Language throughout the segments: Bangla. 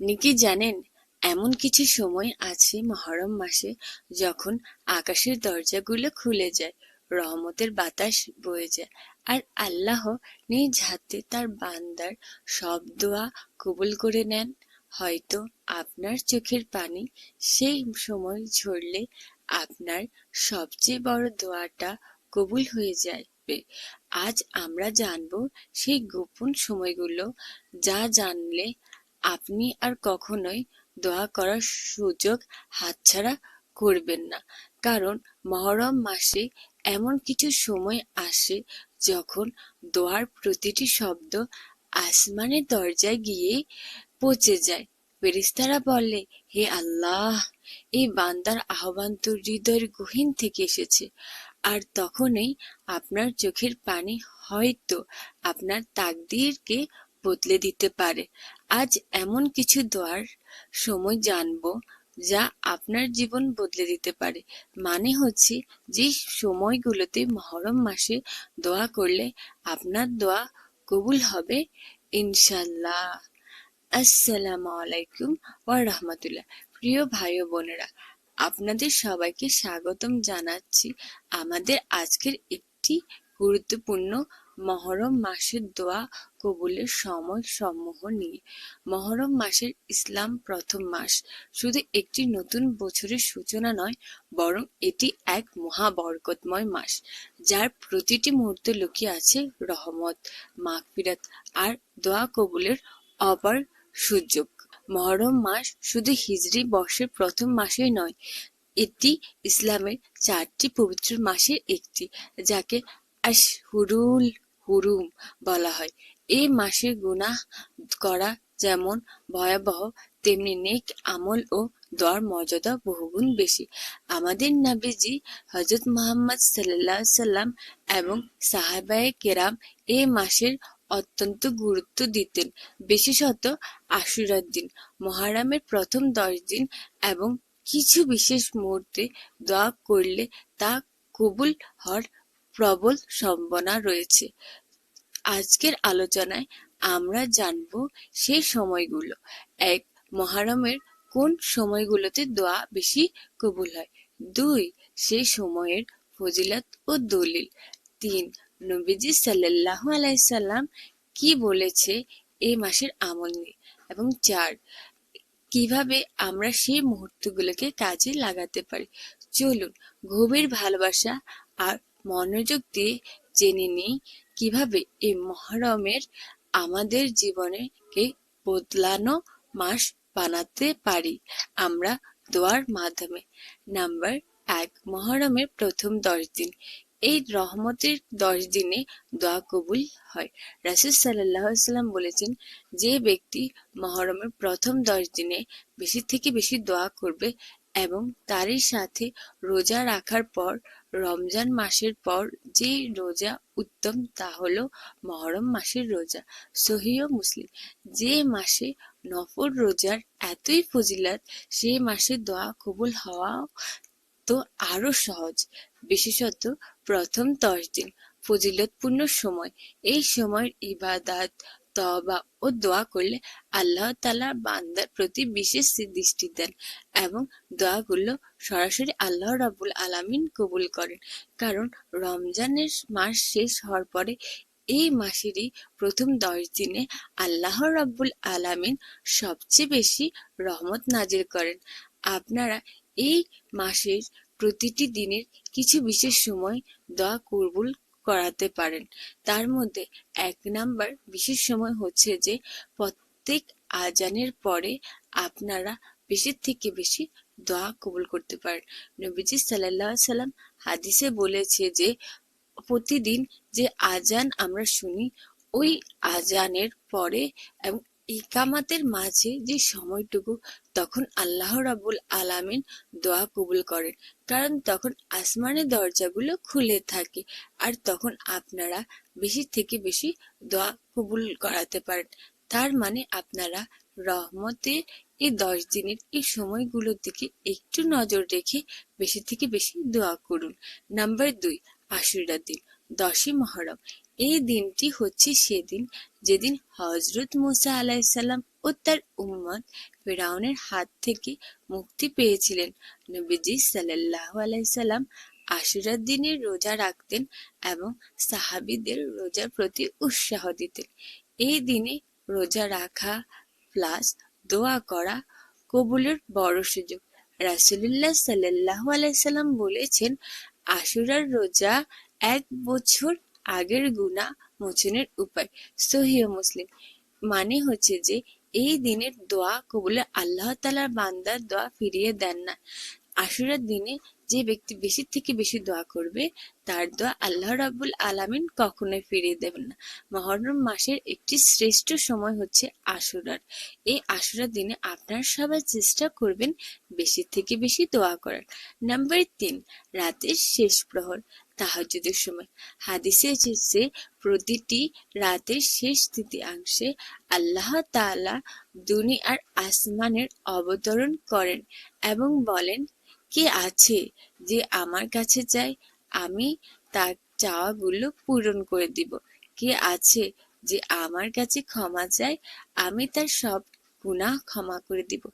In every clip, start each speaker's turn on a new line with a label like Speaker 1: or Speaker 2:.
Speaker 1: আপনি কি জানেন, এমন কিছু সময় আছে মহরম মাসে যখন আকাশের দরজাগুলো খুলে যায়, রহমতের বাতাস বয়ে যায়, আর আল্লাহ নিজ হাতে তার বান্দার সব দোয়া কবুল করে নেন? হয়তো আপনার চোখের পানি সেই সময় ঝরলে আপনার সবচেয়ে বড় দোয়াটা কবুল হয়ে যাবে। আজ আমরা জানব সেই গোপন সময়গুলো, যা জানলে আপনি আর কখনোই দোয়া করার সুযোগ হাতছাড়া করবেন না। কারণ মহরম মাসে এমন কিছু সময় আসে যখন দোয়ার প্রতিটি শব্দ আসমানের দরজায় গিয়ে পৌঁছে যায়। ফেরেশতারা বলে, হে আল্লাহ, এই বান্দার আহ্বান তো হৃদয়ের গহীন থেকে এসেছে। আর তখনই আপনার চোখের পানি হয়তো আপনার তাকদীরকে বদলে দিতে পারে। আজ এমন কিছু দোয়ার সময় জানব যা আপনার জীবন বদলে দিতে পারে। মানে হচ্ছে যে সময়গুলোতে মহরম মাসে দোয়া করলে আপনার দোয়া কবুল হবে ইনশাল্লাহ আসসালামু আলাইকুম ওয়া রাহমাতুল্লাহ। প্রিয় ভাই ও বোনেরা, আপনাদের সবাইকে স্বাগতম জানাচ্ছি আমাদের আজকের একটি গুরুত্বপূর্ণ মহরম মাসের দোয়া কবুলের সময় সমূহ নিয়ে। মহরম মাসের ইসলাম প্রথম মাস। শুধু একটি নতুন বছরের সূচনা নয়, বরং এটি এক মহাবরকতময় মাস, যার প্রতিটি মুহূর্তে লুকিয়ে আছে রহমত, মাগফিরাত আর দোয়া কবুলের অপার সুযোগ। মহরম মাস শুধু হিজরি বর্ষের প্রথম মাসেই নয়, এটি ইসলামের চারটি পবিত্র মাসের একটি, যাকে আশহুরুল হুরুম বলা হয়। এই মাসে গুনাহ করা যেমন ভয়াবহ, তেমনি নেক আমল ও দোয়ার মর্যাদা বহুগুণ বেশি। আমাদের নবীজি হজরত মোহাম্মদ সাল্লাহ সাল্লাম এবং সাহাবায়ে কেরাম এ মাসের অত্যন্ত গুরুত্ব দিতেন, বিশেষত আশুরার দিন। মহারামের প্রথম দশ দিন এবং কিছু বিশেষ মুহূর্তে দোয়া করলে তা কবুল হওয়ার প্রবল সম্ভাবনা রয়েছে। আজকের আলোচনায় আমরা জানব সেই সময়গুলো। এক, মহারমের কোন সময়গুলোতে দোয়া বেশি কবুল হয়? দুই সেই সময়ের ফজিলত ও দলিল। তিন, নবীজি সাল্লাহ আলাইসাল্লাম কি বলেছে এই মাসের আমল নিয়ে? এবং চার, কীভাবে আমরা সেই মুহূর্তগুলোকে কাজে লাগাতে পারি? চলুন গভীর ভালোবাসা আর মনোযোগ দিয়ে জেনে নিই কীভাবে এই মহরমের আমাদের জীবনেকে বদলানো মাস বানাতে পারি। আমরা দোয়ার মাধ্যমে। নাম্বার এক, মহরমের প্রথম দশ দিন। এই রহমতের দশ দিনে দোয়া কবুল হয়। রাসুল সাল্লাম বলেছেন, যে ব্যক্তি মহরমের প্রথম দশ দিনে বেশি থেকে বেশি দোয়া করবে এবং তারই সাথে রোজা রাখার পর, রমজান মাসের পর যে রোজা উত্তম তা হলো মহরম মাসের রোজা। সহিহ মুসলিম, যে মাসে নফর রোজার এতই ফজিলাত, সে মাসে দোয়া কবুল হওয়া তো আরও সহজ। বিশেষত প্রথম দশ দিন ফজিলতপূর্ণ সময়। এই সময়ের ইবাদাত তবা ও দোয়া করলে আল্লাহ তালা বান্দার প্রতি বিশেষ দৃষ্টি দেন এবং দোয়াগুলো সরাসরি আল্লাহ রাবুল আলামিন কবুল করেন। কারণ রমজানের মাস শেষ হওয়ার পরে এই মাসেরই প্রথম দশ দিনে আল্লাহ রাব্বুল আলামিন সবচেয়ে বেশি রহমত নাজির করেন। আপনারা এই মাসের প্রতিটি দিনের কিছু বিশেষ সময় দোয়া কবুল করাতে পারেন। তার মধ্যে এক নাম্বার বিশেষ সময় হচ্ছে যে, প্রত্যেক আজানের পরে আপনারা বেশি থেকে বেশি দোয়া কবুল করতে পারেন। নবীজি সাল্লাহ সাল্লাম হাদিসে বলেছে যে, প্রতিদিন যে আজান আমরা শুনি, ওই আজানের পরে এবং ইকামাতের মাঝে যে সময়টুকু, তখন আল্লাহ রাবুল আলামিন দোয়া কবুল করেন। কারণ তখন আসমানের দরজাগুলো খুলে থাকে আর তখন আপনারা বেশি থেকে বেশি দোয়া কবুল করাতে পারেন। তার মানে আপনারা রহমতের এই দশ দিনের এই সময়গুলোর দিকে একটু নজর রেখে বেশি থেকে বেশি দোয়া করুন। নাম্বার দুই আশুরা দিন, দশই মহরম। এই দিনটি হচ্ছে সেদিন যেদিন হজরত মুসা আলাইসাল্লাম ও তার উম্মত ফেরাউনের হাত থেকে মুক্তি পেয়েছিলেন। নবীজি সাল্লাল্লাহু আলাইসাল্লাম আশুরার দিনে রোজা রাখতেন এবং সাহাবিদের রোজার প্রতি উৎসাহ দিতেন। এই দিনে রোজা রাখা প্লাস দোয়া করা কবুলের বড় সুযোগ। রাসূলুল্লাহ সাল্লাল্লাহু আলাইসাল্লাম বলেছেন, আশুরার রোজা এক বছর আগের গুণা মোচনের উপায়। সহিহ মুসলিম। মানে হচ্ছে যে, এই দিনের দোয়া কবুলে আল্লাহ তালার বান্দার দোয়া ফিরিয়ে দেন না। আশুরার দিনে যে ব্যক্তি বেশি থেকে বেশি দোয়া করবে, তার দোয়া আল্লাহ রাব্বুল আলামিন কখনোই ফিরিয়ে দেবেন না। মহরম মাসের একটি শ্রেষ্ঠ সময় হচ্ছে আশুরার। এই আশুরার দিনে আপনার সবাই চেষ্টা করবেন বেশি থেকে বেশি দোয়া করার। নাম্বার তিন, রাতের শেষ প্রহর। তাহাজ্জুদের সময়। হাদিসে এসেছে প্রতিটি রাতের শেষ তৃতীয়াংশে আল্লাহ তাআলা দুনিয়ার আসমানের অবতরণ করেন এবং বলেন, কে আছে যে আমার কাছে চায় আমি তার চাওয়াগুলো পূরণ করে দিব। কে আছে যে আমার কাছে ক্ষমা চায়? আমি তার সব গুনাহ ক্ষমা করে দিব।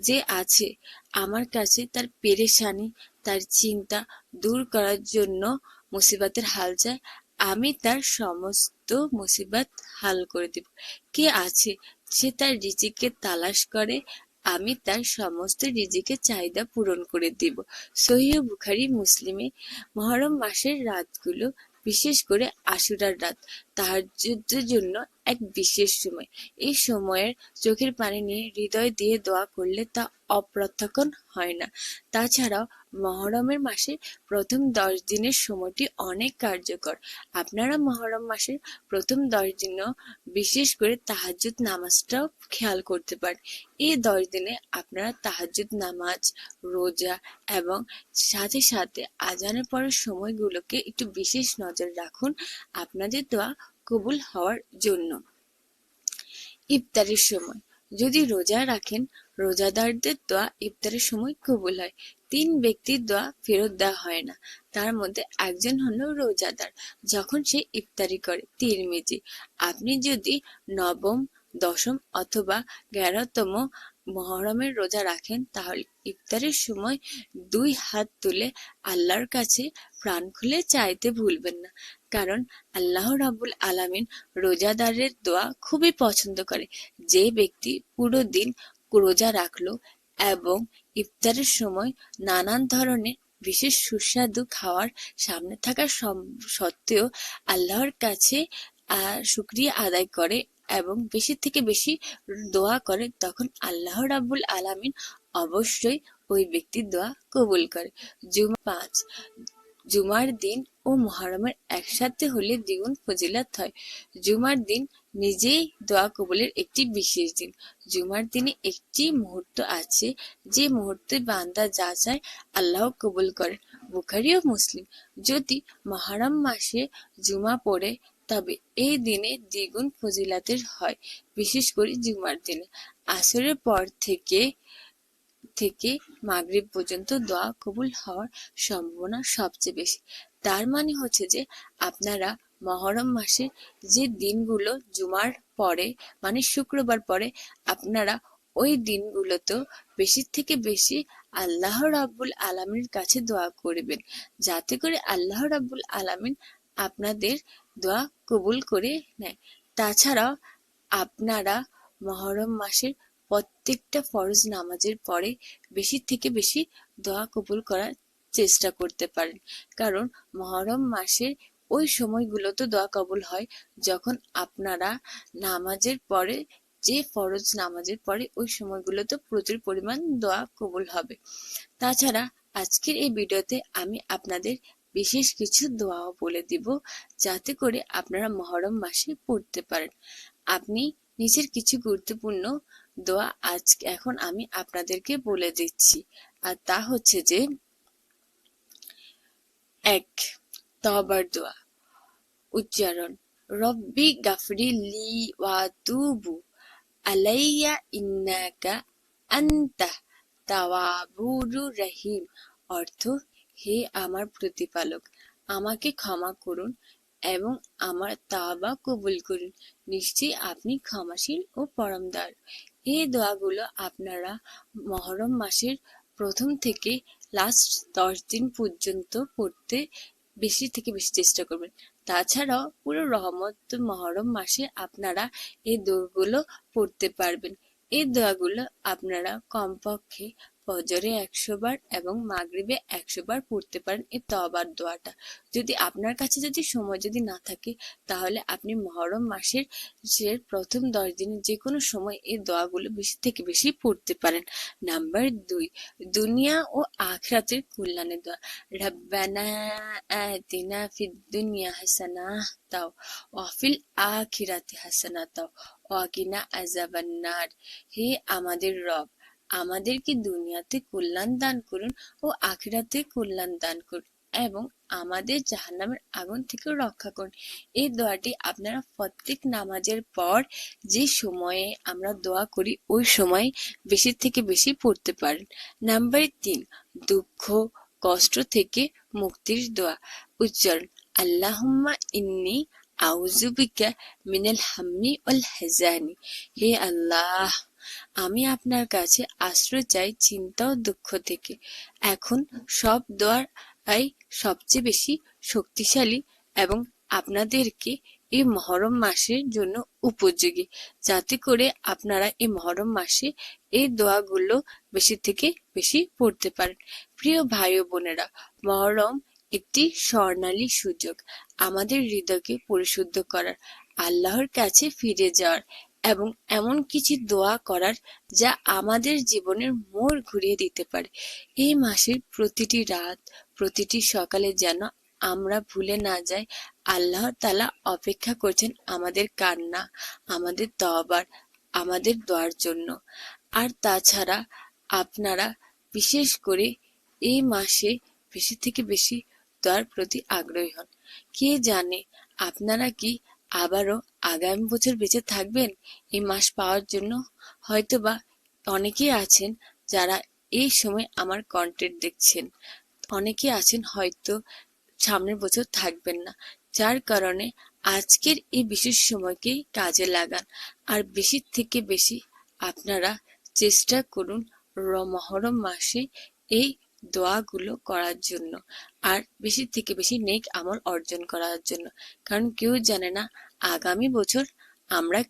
Speaker 1: যে আছে আমার কাছে তার পেরেশানি তার চিন্তা দূর করার জন্য মুসিবতের হাল চায়। আমি তার সমস্ত মুসিবত হাল করে দিব। কে আছে সে তার রিজিকে তালাশ করে? আমি তার সমস্ত রিজিকের চাহিদা পূরণ করে দিব। সহিহ বুখারি, মুসলিমে মহরম মাসের রাতগুলো, বিশেষ করে আশুরার রাত। তাহাজ্জুদের জন্য এক বিশেষ সময়। এই সময়ের চোখের পানি নিয়ে হৃদয় দিয়ে দোয়া করলে তা অপ্রত্যাখ্যান হয় না। তাছাড়াও মহরমের মাসের প্রথম দশ দিনের সময়টি অনেক কার্যকর। আপনারা মহরম মাসের প্রথম দশ দিনও বিশেষ করে তাহাজ্জুদ নামাজটাও খেয়াল করতে পারেন। এই দশ দিনে আপনারা তাহাজ্জুদ নামাজ, রোজা এবং সাথে সাথে আজানের পরের সময়গুলোকে একটু বিশেষ নজর রাখুন। আপনাদের দোয়া কবুল হওয়ার জন্য। ইফতারের সময়। যদি রোজা রাখেন, রোজাদারদের দোয়া ইফতারের সময় কবুল হয়। তিন ব্যক্তির দোয়া ফেরত দেওয়া হয় না। তার মধ্যে একজন হলো রোজাদার, যখন সে ইফতারি করে তিরমিজি। আপনি যদি নবম, দশম অথবা এগারোতম মহরমের রোজা রাখেন, তাহলে ইফতারের সময় দুই হাত তুলে আল্লাহর কাছে প্রাণ খুলে চাইতে ভুলবেন না। কারণ আল্লাহ রাবুল আলামিন রোজাদারের দোয়া খুবই পছন্দ করে। যে ব্যক্তি পুরো দিন রোজা রাখল এবং ইফতারের সময় নানান ধরনের বিশেষ সুস্বাদু খাওয়ার সামনে থাকা সত্ত্বেও আল্লাহর কাছে শুক্রিয়া আদায় করে এবং বেশি থেকে বেশি দোয়া করে, তখন আল্লাহ রাব্বুল আলামিন অবশ্যই ওই ব্যক্তির দোয়া কবুল করে। জুমা, পাঁচ, জুমার দিন ও মহরমের একসাথে হলে দ্বিগুণ ফজিলত হয়। জুমার দিন নিজেই দোয়া কবুলের একটি বিশেষ দিন। জুমার দিনে একটি মুহূর্ত আছে যে মুহূর্তে বান্দা যা চায় আল্লাহ কবুল করেন বুখারি ও মুসলিম যদি মহারম মাসে জুমা পড়ে, তবে এই দিনে দ্বিগুণ ফজিলাতের হয়, বিশেষ করে জুমার দিনে। আসরের পর থেকে থেকে মাগরিব পর্যন্ত দোয়া কবুল হওয়ার সম্ভাবনা সবচেয়ে বেশি। তার মানে হচ্ছে যে আপনারা মহরম মাসে যে দিনগুলো জুমার পরে মানে শুক্রবার পরে, আপনারা ওই দিনগুলোতেও বেশি থেকে বেশি আল্লাহ রাব্বুল আলমীর কাছে দোয়া করবেন। যাতে করে আল্লাহ রাব্বুল আলমিন আপনাদের দোয়া কবুল করে নেয়। তাছাড়াও আপনারা মহরম মাসের প্রত্যেকটা ফরজ নামাজের পরে বেশি থেকে বেশি দোয়া কবুল করার চেষ্টা করতে পারেন। কারণ মহরম মাসের ওই সময়গুলো তো দোয়া কবুল হয় যখন আপনারা নামাজের পরে, যে ফরজ নামাজের পরে ওই সময়গুলোতে প্রচুর পরিমাণ দোয়া কবুল হবে। তাছাড়া আজকের এই ভিডিওতে আমি আপনাদের বিশেষ কিছু দোয়াও বলে দিব যাতে করে আপনারা মহরম মাসে পড়তে পারেন। আপনি নিজের কিছু গুরুত্বপূর্ণ দোয়া আজ এখন আমি আপনাদেরকে বলে দিচ্ছি। আর তা হচ্ছে যে এক তবার দোয়া। উচ্চারণ, রব্বি গাফরি লি ওয়াতুবু আলাইয়া ইন্নাকা আন্তা তাওয়াবুরু রহিম। অর্থ, হে আমার প্রতিপালক, আমাকে ক্ষমা করুন এবং আমার তাওবা কবুল করুন। নিশ্চয়ই আপনি ক্ষমাশীল ও পরমদার এই দোয়াগুলো আপনারা মহরম মাসের প্রথম থেকে লাস্ট দশ দিন পর্যন্ত পড়তে বেশি থেকে বেশি চেষ্টা করবেন। তাছাড়াও পুরো রহমত মহরম মাসে আপনারা এই দৌড়গুলো পড়তে পারবেন। এই দোয়াগুলো আপনারা কমপক্ষে ফজরে একশো বার এবং মাগরিবে একশো বার পড়তে পারেন এই তবার দোয়াটা। যদি আপনার কাছে যদি সময় যদি না থাকে, তাহলে আপনি মহরম মাসের প্রথম দশ দিনে যে কোনো সময় এই দোয়াগুলো বেশি থেকে বেশি পড়তে পারেন। নাম্বার দুই, দুনিয়া ও আখরাতের কল্যাণের দোয়া। রব্বানা ফিদ দুনিয়া হাসানা তাও ওয়াফিল আখিরাতে হাসানা তাও। ওয়াকিনা আজাবান্নার হে আমাদের রব, আমাদেরকে দুনিয়াতে কল্যাণ দান করুন ও আখিরাতে কল্যাণ দান করুন এবং আমাদের জাহান্নামের আগুন থেকে রক্ষা করুন। এই দোয়াটি আপনারা প্রত্যেক নামাজের পর যে সময়ে আমরা দোয়া করি, ওই সময় বেশি থেকে বেশি পড়তে পারেন। নাম্বার তিন, দুঃখ, কষ্ট থেকে মুক্তির দোয়া উচ্চারণ আল্লাহুম্মা ইন্নি আউজুবিকা মিনাল হাম্মি ওয়াল হাজানি হে আল্লাহ, আমি আপনার কাছে আশ্রয় চাই চিন্তা ও দুঃখ থেকে। এখন সব দোয়ার আই সবচেয়ে বেশি শক্তিশালী এবং আপনাদেরকে এই মহরম মাসের জন্য উপযোগী। যাতে করে আপনারা এই মহরম মাসে এই দোয়াগুলো বেশি থেকে বেশি পড়তে পারেন। প্রিয় ভাই ও বোনেরা, মহরম একটি স্বর্ণালী সুযোগ। আমাদের হৃদয়কে পরিশুদ্ধ করার, আল্লাহর কাছে ফিরে যাওয়ার এবং এমন কিছু দোয়া করার যা আমাদের জীবনের মোড় ঘুরিয়ে দিতে পারে। এই মাসের প্রতিটি রাত, প্রতিটি সকালে যেন আমরা ভুলে না যাই, আল্লাহ তালা অপেক্ষা করছেন আমাদের কান্না, আমাদের তবার আমাদের দোয়ার জন্য। আর তাছাড়া আপনারা বিশেষ করে এই মাসে বেশি থেকে বেশি দোয়ার প্রতি আগ্রহী হন। কে জানে আপনারা কি আবারও আগামী বছর বেঁচে থাকবেন? এই মাস পাওয়ার জন্য হয়তোবা অনেকেই আছেন যারা এই সময় আমার কন্টেন্ট দেখছেন। অনেকে আছেন হয়তো সামনের বছর থাকবেন না, যার কারণে আজকের এই বিশেষ সময়কে কাজে লাগান। আর বেশি থেকে বেশি আপনারা চেষ্টা করুন মহরম মাসে এই দোয়াগুলো করার জন্য। আর বেশি থেকে বেশি নেক আমল অর্জন করার জন্য। কারণ কেউ জানে না, আগামী বছর আমরা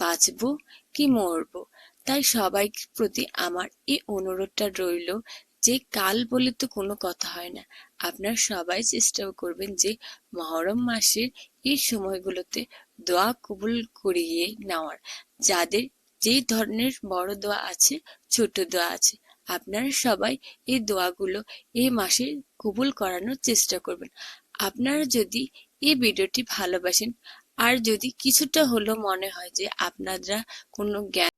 Speaker 1: বাঁচবো কি মরবো। তাই সবাই প্রতি আমার এই অনুরোধটা রইল যে কাল বলে তো কোনো কথা হয় না। আপনারা সবাই চেষ্টা করবেন যে মহরম মাসের এই সময়গুলোতে দোয়া কবুল করিয়ে নেওয়ার। যাদের যে ধরনের বড় দোয়া আছে, ছোট দোয়া আছে আপনারা সবাই এই দোয়াগুলো এই মাসে কবুল করানোর চেষ্টা করবেন। আপনারা যদি এই ভিডিওটি ভালোবাসেন, আর যদি কিছুটা হলেও মনে হয় যে আপনারা কোনো জ্ঞান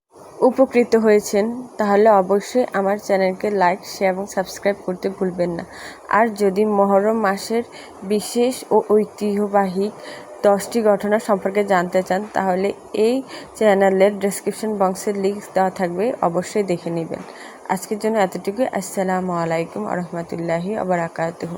Speaker 2: উপকৃত হয়েছেন, তাহলে অবশ্যই আমার চ্যানেলকে লাইক, শেয়ার এবং সাবস্ক্রাইব করতে ভুলবেন না। আর যদি মহরম মাসের বিশেষ ও ঐতিহ্যবাহী দশটি ঘটনা সম্পর্কে জানতে চান, তাহলে এই চ্যানেলের ডেসক্রিপশন বক্সের লিঙ্ক দেওয়া থাকবে, অবশ্যই দেখে নেবেন। আজকের জন্য এতটুকু আসসালামু আলাইকুম আ রহমতুল্লাহি আবরাকাতুহু